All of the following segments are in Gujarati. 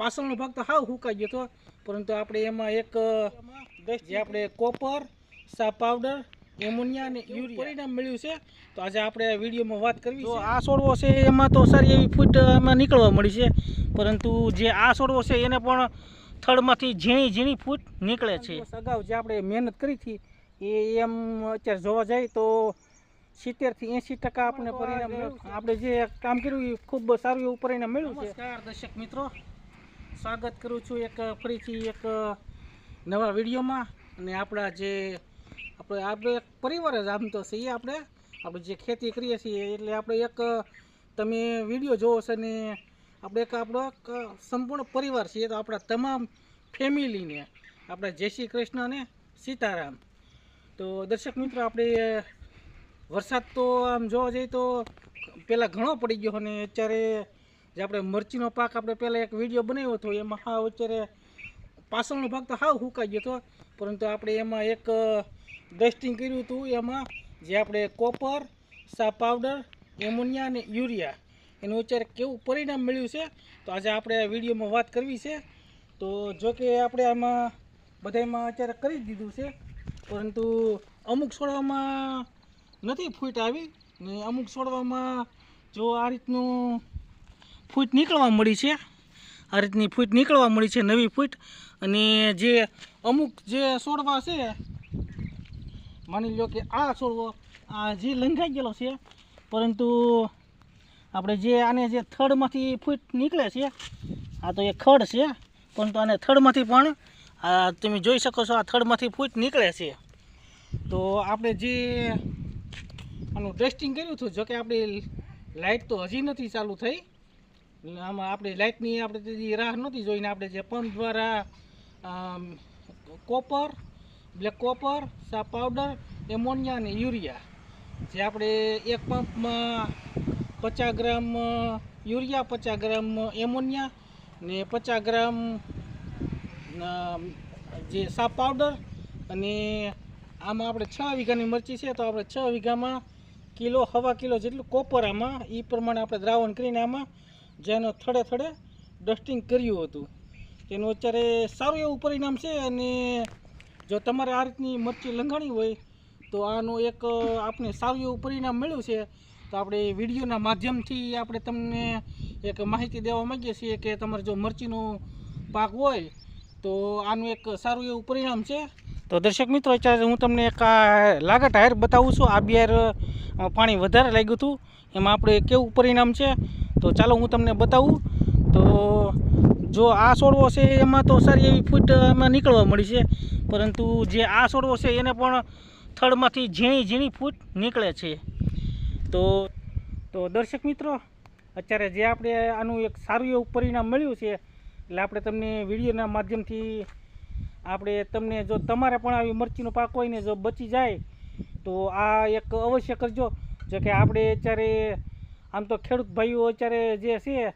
પાછળનો ભાગ તો હાવ હુકાઈ ગયો હતો પરંતુ આપણે એમાં એક જે આપણે કોપર સા પાવડર એમોનિયા અને યુરિયા. પરિણામ મળ્યું છે. તો આજે આપણે આ વિડીયોમાં વાત કરવી છે. આ છોડવો છે એમાં તો સારી એવી ફૂટ એમાં નીકળવા મળી છે. પરંતુ જે આ છોડવો છે એને પણ થડમાંથી ઝીણી ઝીણી ફૂટ નીકળે છે. અગાઉ જે આપણે મહેનત કરી હતી એ એમ અત્યારે જોવા જાય તો સિત્તેરથી એંસી ટકા આપણે પરિણામ આપણે જે કામ કર્યું એ ખૂબ સારું એવું પરિણામ મળ્યું છે. નમસ્કાર દર્શક મિત્રો. સ્વાગત કરું છું એક ફરીથી એક નવા વિડીયોમાં. અને આપણા જે, આપણે આપણે એક પરિવાર જ આમ તો છીએ આપણે. આપણે જે ખેતી કરીએ છીએ એટલે આપણે એક તમે વીડિયો જોવો છો ને આપણે એક આપણો સંપૂર્ણ પરિવાર છીએ. તો આપણા તમામ ફેમિલીને, આપણે જય શ્રી કૃષ્ણ અને સીતારામ. તો દર્શક મિત્રો, આપણે વરસાદ તો આમ જોવા જઈએ તો પહેલાં ઘણો પડી ગયો અને અત્યારે જે આપણે મરચીનો પાક આપણે પહેલાં એક વીડિયો બનાવ્યો હતો, એમાં હા અત્યારે પાછળનો ભાગ તો હાવ હુકાઈ ગયો હતો, પરંતુ આપણે એમાં એક ડસ્ટિંગ કર્યું હતું, એમાં જે આપણે કોપર સા પાવડર એમોનિયા અને યુરિયા એનું અત્યારે કેવું પરિણામ મળ્યું છે, તો આજે આપણે વિડીયોમાં વાત કરવી છે. તો જો કે આપણે આમાં બધામાં અત્યારે કરી દીધું છે, પરંતુ અમુક છોડવામાં નથી ફૂટ આવી, ને અમુક છોડવામાં જો આ રીતનું ફૂટ નીકળવા મળી છે. આ રીતની ફૂટ નીકળવા મળી છે નવી ફૂટ. અને જે અમુક જે છોડવા છે, માની લો કે આ છોડવો આ જે લંઘાઈ ગયેલો છે, પરંતુ આપણે જે આને જે થડમાંથી ફૂટ નીકળે છે, આ તો એ ખડ છે, પરંતુ આને થડમાંથી પણ, આ તમે જોઈ શકો છો આ થડમાંથી ફૂટ નીકળે છે. તો આપણે જે આનું ટેસ્ટિંગ કર્યું હતું જોકે આપણી લાઇટ તો હજી નથી ચાલુ થઈ. એટલે આમાં આપણે લાઇટની આપણે રાહ નહોતી જોઈને આપણે જે પંપ દ્વારા કોપર, બ્લેક કોપર, સા પાવડર, એમોનિયા અને યુરિયા. જે આપણે એક પંપમાં પચાસ ગ્રામ યુરિયા, પચાસ ગ્રામ એમોનિયા ને પચાસ ગ્રામ જે સા પાવડર અને આમાં આપણે છ વીઘાની મરચી છે તો આપણે છ વીઘામાં કિલો, હવા કિલો જેટલું કોપર આમાં એ પ્રમાણે આપણે દ્રાવણ કરીને આમાં જેનો થડે થડે ડસ્ટિંગ કર્યું હતું. તેનું અત્યારે સારું એવું પરિણામ છે અને જો તમારે આ રીતની મરચી લંઘાણી હોય, તો આનું એક આપણે સારું એવું પરિણામ મળ્યું છે. તો આપણે વિડીયોના માધ્યમથી આપણે તમને એક માહિતી દેવા માંગીએ છીએ કે તમારે જો મરચીનો પાક હોય, તો આનું એક સારું એવું પરિણામ છે. તો દર્શક મિત્રો, અત્યારે હું તમને એક આ લાગટ હાયર બતાવું છું. આ બિયાર પાણી વધારે લાગ્યું હતું. એમાં આપણે કેવું પરિણામ છે? તો ચાલો હું તમને બતાવું. તો જો આ છોડવો છે એમાં તો સારી એવી ફૂટ એમાં નીકળવા મળી છે. પરંતુ જે આ છોડવો છે એને પણ થડમાંથી ઝીણી ઝીણી ફૂટ નીકળે છે. તો તો દર્શક મિત્રો, અત્યારે જે આપણે આનું એક સારું એવું પરિણામ મળ્યું છે, એટલે આપણે તમને વિડીયોના માધ્યમથી આપણે તમને જો તમારે પણ આવી મરચીનો પાક હોય ને જો બચી જાય, તો આ એક અવશ્ય કરજો. જો કે આપણે અત્યારે આમ તો ખેડૂત ભાઈઓ અત્યારે જે છે,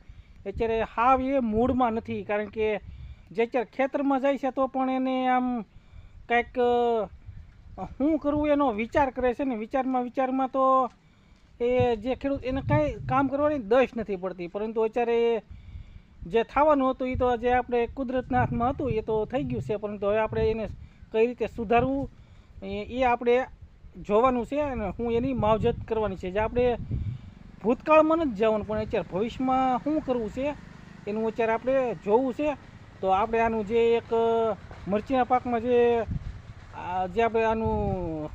અત્યારે હાવ એ મૂડમાં નથી, કારણ કે જે અત્યારે ખેતરમાં જાય છે, તો પણ એને આમ કાંઈક શું કરવું એનો વિચાર કરે છે ને, વિચારમાં વિચારમાં તો એ જે ખેડૂત એને કાંઈ કામ કરવાની દશ નથી પડતી. પરંતુ અત્યારે જે થવાનું હતું એ તો જે આપણે કુદરતના હાથમાં હતું, એ તો થઈ ગયું છે. પરંતુ હવે આપણે એને કઈ રીતે સુધારવું એ આપણે જોવાનું છે અને હું એની માવજત કરવાની છે. જે આપણે ભૂતકાળમાં નથી જવાનું પણ અત્યારે ભવિષ્યમાં શું કરવું છે, એનું અત્યારે આપણે જોવું છે. તો આપણે આનું જે એક મરચીના પાકમાં જે જે આપણે આનું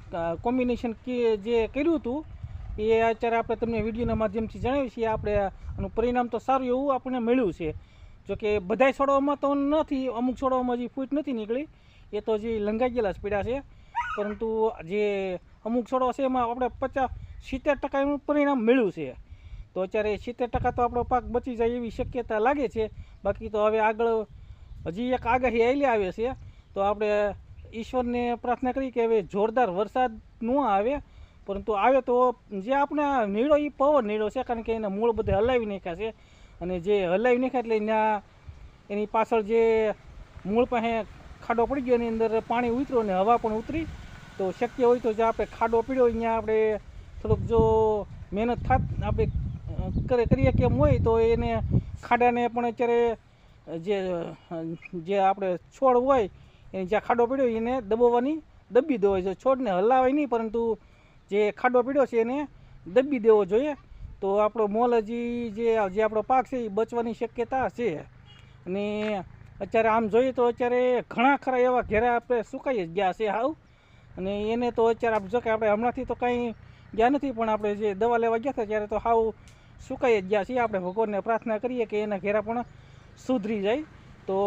કોમ્બિનેશન કે, જે કર્યું હતું, એ અત્યારે આપણે તમને વિડીયોના માધ્યમથી જણાવીએ છીએ. આપણે આનું પરિણામ તો સારું એવું આપણને મળ્યું છે. જોકે બધાય છોડવામાં તો નથી, અમુક છોડવામાં જે ફૂટ નથી નીકળી. એ તો હજી લંઘાઈ ગયેલા જ પીડા છે. પરંતુ જે અમુક છોડવા છે એમાં આપણે પચાસ સિત્તેર ટકા એનું પરિણામ મળ્યું છે. તો અત્યારે સિત્તેર ટકા તો આપણો પાક બચી જાય એવી શક્યતા લાગે છે. બાકી તો હવે આગળ હજી એક આગાહી આવેલી આવે છે. તો આપણે ઈશ્વરને પ્રાર્થના કરી કે હવે જોરદાર વરસાદ ન આવે. પરંતુ આવે તો જે આપણે નીળો એ પવન નીળો છે, કારણ કે એના મૂળ બધે હલાવી નાખ્યા છે. અને જે હલાવી નાખ્યા એટલે ત્યાં એની પાછળ જે મૂળ પાસે ખાડો પડી ગયો એની અંદર પાણી ઉતર્યું અને હવા પણ ઉતરી. તો શક્ય હોય તો જે આપણે ખાડો પીડ્યો અહીંયા આપણે થોડુંક જો મહેનત થાત, આપણે કરે, કરીએ કેમ હોય, તો એને ખાડાને પણ અત્યારે જે જે આપણે છોડ હોય, એને જ્યાં ખાડો પીડ્યો એને દબાવવાની દબી દેવો જોઈએ. છોડને હલાવાય નહીં, પરંતુ જે ખાડો પીડ્યો છે, એને દબી દેવો જોઈએ. તો આપણો મોલ હજી જે જે આપણો પાક છે, એ બચવાની શક્યતા છે. અને અત્યારે આમ જોઈએ તો અત્યારે ઘણા ખરા એવા ઘેરા આપણે સુકાઈ જ ગયા છે હાવ. અને એને તો અત્યારે આપણે જો કે આપણે હમણાંથી તો કાંઈ ગયા નથી, પણ આપણે જે દવા લેવા ગયા હતા ત્યારે તો હાવ સુકાઈ જ ગયા છીએ. આપણે ભગવાનને પ્રાર્થના કરીએ કે એના ઘેરા પણ સુધરી જાય. તો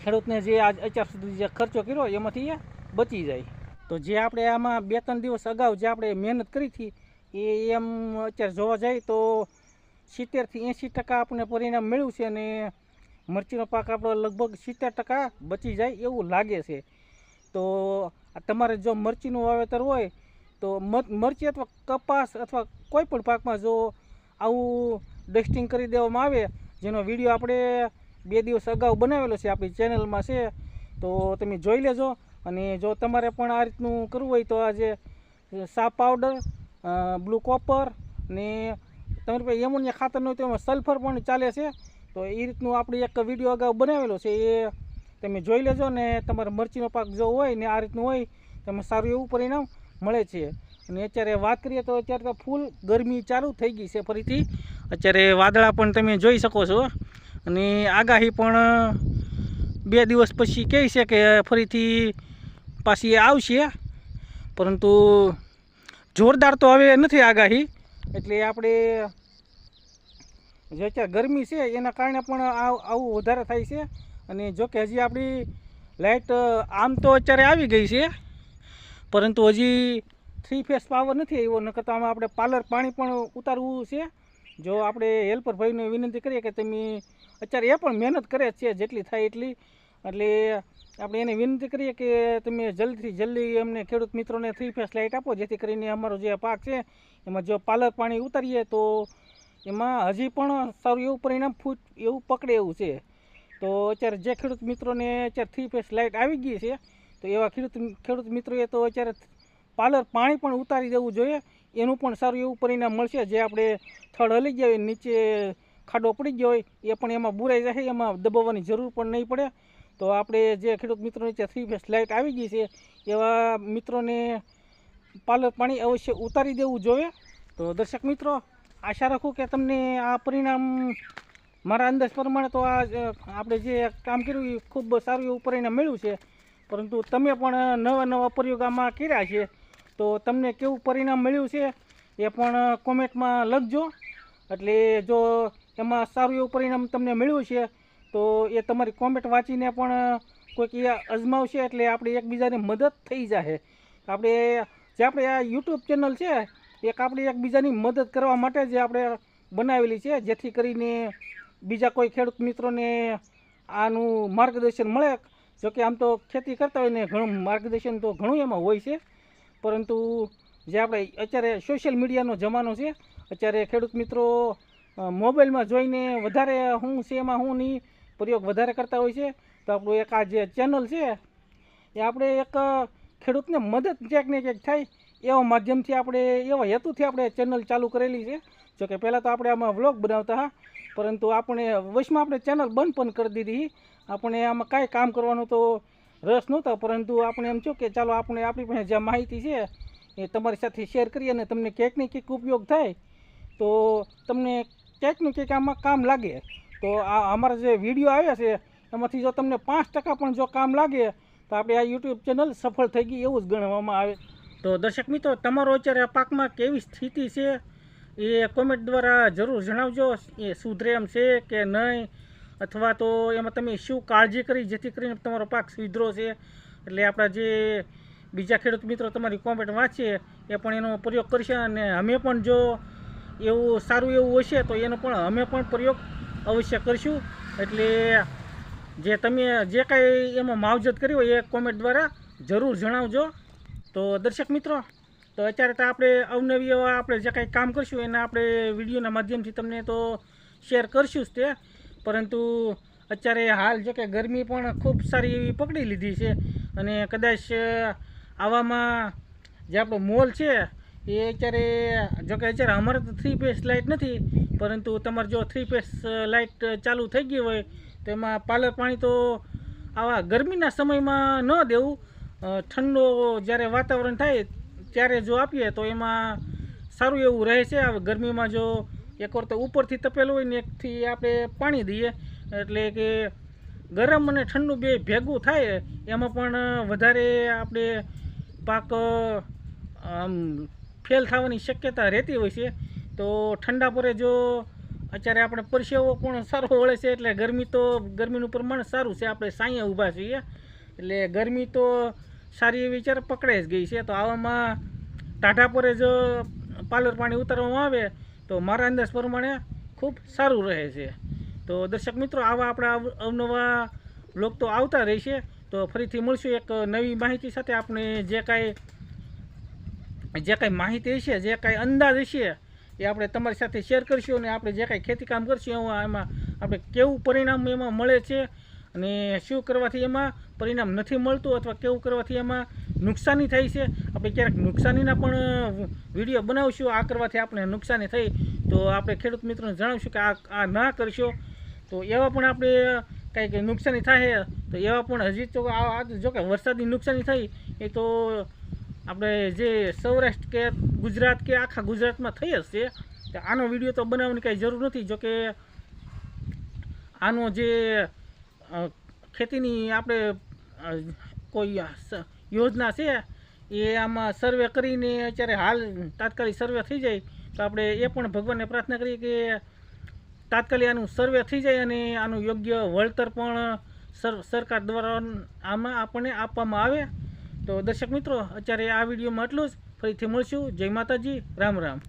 ખેડૂતને જે આજ અત્યાર સુધી જે ખર્ચો કર્યો એમાંથી એ બચી જાય. તો જે આપણે આમાં બે ત્રણ દિવસ અગાઉ જે આપણે મહેનત કરી હતી, એ એમ અત્યારે જોવા જાય તો સિત્તેરથી એંસી ટકા આપણને પરિણામ મળ્યું છે અને મરચીનો પાક આપણો લગભગ સિત્તેર ટકા બચી જાય એવું લાગે છે. તો તમારે જો મરચીનું વાવેતર હોય તો મર- મરચી અથવા કપાસ અથવા કોઈ પણ પાકમાં જો આવું ડસ્ટિંગ કરી દેવામાં આવે, જેનો વીડિયો આપણે બે દિવસ અગાઉ બનાવેલો છે આપણી ચેનલમાં છે, તો તમે જોઈ લેજો. અને જો તમારે પણ આ રીતનું કરવું હોય તો આજે જે પાવડર બ્લુ કોપર ને તમારી પાસે એમોનિયા ખાતરનું હોય તો એમાં સલ્ફર પણ ચાલે છે. તો એ રીતનું આપણે એક વીડિયો અગાઉ બનાવેલો છે, એ તમે જોઈ લેજો. ને તમારે મરચીનો પાક જો હોય ને આ રીતનું હોય તમે સારું એવું પરિણામ મળે છે. અને અત્યારે વાત કરીએ તો અત્યારે તો ફૂલ ગરમી ચાલુ થઈ ગઈ છે ફરીથી. અત્યારે વાદળા પણ તમે જોઈ શકો છો. અને આગાહી પણ બે દિવસ પછી કહે છે કે ફરીથી પાછી આવશે. પરંતુ જોરદાર તો હવે નથી આગાહી. એટલે આપણે, જે અત્યારે ગરમી છે એના કારણે પણ આવું વધારે થાય છે. અને જો કે હજી આપણી લાઇટ આમ તો અત્યારે આવી ગઈ છે. પરંતુ હજી થ્રી ફેસ પાવર નથી આવ્યો ન તો આમાં આપણે પાર્લર પાણી પણ ઉતારવું છે. જો આપણે હેલ્પર ભાઈને વિનંતી કરીએ કે તમે અત્યારે એ પણ મહેનત કરે છે, જેટલી થાય એટલી. એટલે આપણે એને વિનંતી કરીએ કે તમે જલ્દીથી જલ્દી અમને ખેડૂત મિત્રોને થ્રી ફેસ લાઇટ આપો, જેથી કરીને અમારો જે પાક છે, એમાં જો પાર્લર પાણી ઉતારીએ, તો એમાં હજી પણ સારું એવું પરિણામ ફૂટ એવું પકડે એવું છે. તો અત્યારે જે ખેડૂત મિત્રોને અત્યારે થ્રી ફેસ લાઇટ આવી ગઈ છે તો એવા ખેડૂત ખેડૂત મિત્રોએ તો અત્યારે પાર્લર પાણી પણ ઉતારી દેવું જોઈએ. એનું પણ સારું એવું પરિણામ મળશે. જે આપણે થડ હલી ગયા હોય, નીચે ખાડો પડી ગયો હોય, એ પણ એમાં બુરાઈ જાય એમાં દબાવવાની જરૂર પણ નહીં પડે. તો આપણે જે ખેડૂત મિત્રો ત્યાં થ્રી ફેસ લાઇટ આવી ગઈ છે, એવા મિત્રોને પાર્લર પાણી અવશ્ય ઉતારી દેવું જોઈએ. તો દર્શક મિત્રો, આશા રાખું કે તમને આ પરિણામ મારા અંદાજ પ્રમાણે તો આ આપણે જે કામ કર્યું, એ ખૂબ સારું એવું પરિણામ મળ્યું છે. પરંતુ તમે પણ નવા નવા પ્રયોગ આમાં કર્યા છે. તો તમને કેવું પરિણામ મળ્યું છે એ પણ કોમેન્ટમાં લખજો. એટલે જો એમાં સારું એવું પરિણામ તમને મળ્યું છે, તો એ તમારી કોમેન્ટ વાંચીને પણ કોઈક એ અજમાવશે એટલે આપણે એકબીજાની મદદ થઈ જશે આપણે જે આપણે આ યુટ્યુબ ચેનલ છે, એક આપણે એકબીજાની મદદ કરવા માટે જે આપણે બનાવેલી છે, જેથી કરીને બીજા કોઈ ખેડૂત મિત્રોને આનું માર્ગદર્શન મળે. જોકે આમ તો ખેતી કરતા હોય ને ઘણું માર્ગદર્શન તો ઘણું એમાં હોય છે. પરંતુ જે આપણે અત્યારે સોશિયલ મીડિયાનો જમાનો છે, અત્યારે ખેડૂત મિત્રો મોબાઈલમાં જોઈને વધારે હું છે એમાં હું નહીં પ્રયોગ વધારે કરતા હોય છે. તો આપણું એક આ જે ચેનલ છે, એ આપણે એક ખેડૂતને મદદ ક્યાંક ને ક્યાંક થાય એવા માધ્યમથી આપણે, એવા હેતુથી આપણે ચેનલ ચાલુ કરેલી છે. જોકે પહેલાં તો આપણે આમાં વ્લોગ બનાવતા હા પરંતુ આપણે વચમાં આપણે ચેનલ બંધ પણ કરી દીધી. આપણે આમાં કાંઈ કામ કરવાનું તો રસ નહોતો, પરંતુ આપણે એમ થયું કે ચાલો આપણે આપણી પાસે જે માહિતી છે એ તમારી સાથે શેર કરીએ અને તમને ક્યાંક ને ક્યાંક ઉપયોગ થાય, તો તમને ક્યાંક ને આમાં કામ લાગે. તો આ અમારા જે વીડિયો આવ્યા છે, એમાંથી જો તમને પાંચ ટકા પણ જો કામ લાગે, તો આપણે આ યુટ્યુબ ચેનલ સફળ થઈ ગઈ એવું જ ગણવામાં આવે. તો દર્શક મિત્રો, તમારો અત્યારે પાકમાં કેવી સ્થિતિ છે એ કોમેન્ટ દ્વારા જરૂર જણાવજો. એ સુધરે એમ છે કે નહીં અથવા તો એમાં તમે શું કાળજી કરી, જેથી કરીને તમારો પાક સુધરો છે? એટલે આપણા જે બીજા ખેડૂત મિત્રો તમારી કોમેન્ટ વાંચે, એ પણ એનો પ્રયોગ કરશે અને અમે પણ જો એવું સારું એવું હશે, તો એનો પણ અમે પણ પ્રયોગ અવશ્ય કરીશું. એટલે જે તમે જે કાંઈ એમાં માવજત કરી હોય, એ કોમેન્ટ દ્વારા જરૂર જણાવજો. તો દર્શક મિત્રો, તો અત્યારે તો આપણે અવનવી એવા આપણે જે કાંઈ કામ કરીશું, એના આપણે વિડીયોના માધ્યમથી તમને તો શેર કરશું જ તે. પરંતુ અત્યારે હાલ જો કે ગરમી પણ ખૂબ સારી એવી પકડી લીધી છે અને કદાચ આવામાં જે આપણો મોલ છે, એ અત્યારે, જો કે અત્યારે અમારે તો થ્રી ફેસ લાઇટ નથી, પરંતુ તમારે જો થ્રી ફેસ લાઇટ ચાલુ થઈ ગઈ હોય, તો એમાં પાર્લર પાણી તો આવા ગરમીના સમયમાં ન દેવું. ઠંડો જ્યારે વાતાવરણ થાય, ત્યારે જો આપીએ તો એમાં સારું એવું રહે છે. હવે ગરમીમાં જો એકવાર તો ઉપરથી તપેલું હોય ને એકથી આપણે પાણી દઈએ. એટલે કે ગરમ અને ઠંડુ બે ભેગું થાય, એમાં પણ વધારે આપણે પાક, આમ, ફેલ થવાની શક્યતા રહેતી હોય છે. તો ઠંડા પરે જો અત્યારે આપણે પરસેવો પણ સારો વળે છે, એટલે ગરમી તો, ગરમીનું પ્રમાણ સારું છે. આપણે સાંયે ઊભા છીએ. એટલે ગરમી તો સારી એવી ચાર પકડાઈ જ ગઈ છે. તો આવામાં ટાઢા પરે જો પાર્લર પાણી ઉતારવામાં આવે તો મારા અંદાજ પ્રમાણે ખૂબ સારું રહે છે. તો દર્શક મિત્રો, આવા આપણા અવનવા બ્લોગ તો આવતા રહેશે. તો ફરીથી મળશું એક નવી માહિતી સાથે. આપણે જે કાંઈ જે કાંઈ માહિતી હશે, જે કાંઈ અંદાજ હશે, એ આપણે તમારી સાથે શેર કરશું અને આપણે જે કાંઈ ખેતી કામ કરશું, એમાં એમાં આપણે કેવું પરિણામ એમાં મળે છે અને શું કરવાથી એમાં પરિણામ નથી મળતું અથવા કેવું કરવાથી એમાં નુકસાની થાય છે. આપણે ક્યારેક નુકસાનીના પણ વીડિયો બનાવશું. આ કરવાથી આપણે નુકસાની થઈ. તો આપણે ખેડૂત મિત્રોને જણાવશું કે આ આ ના કરશો. તો એવા પણ આપણે કંઈક નુકસાની થાય. તો એવા પણ હજી તો આ જો કે વરસાદની નુકસાની થઈ. એ તો આપણે જે સૌરાષ્ટ્ર કે ગુજરાત કે આખા ગુજરાતમાં થઈ છે તો આનો વીડિયો તો બનાવવાની કાંઈ જરૂર નથી. જોકે આનો જે ખેતીની આપણે કોઈ યોજના છે, એ આમાં સર્વે કરીને અત્યારે હાલ તાત્કાલિક સર્વે થઈ જાય. તો આપણે એ પણ ભગવાનને પ્રાર્થના કરીએ કે તાત્કાલિક આનું સર્વે થઈ જાય અને આનું યોગ્ય વળતર પણ સર, સરકાર દ્વારા આમાં આપણને આપવામાં આવે. તો દર્શક મિત્રો, અત્યારે આ વિડીયોમાં આટલું જ. ફરીથી મળશું. જય માતાજી. રામ રામ.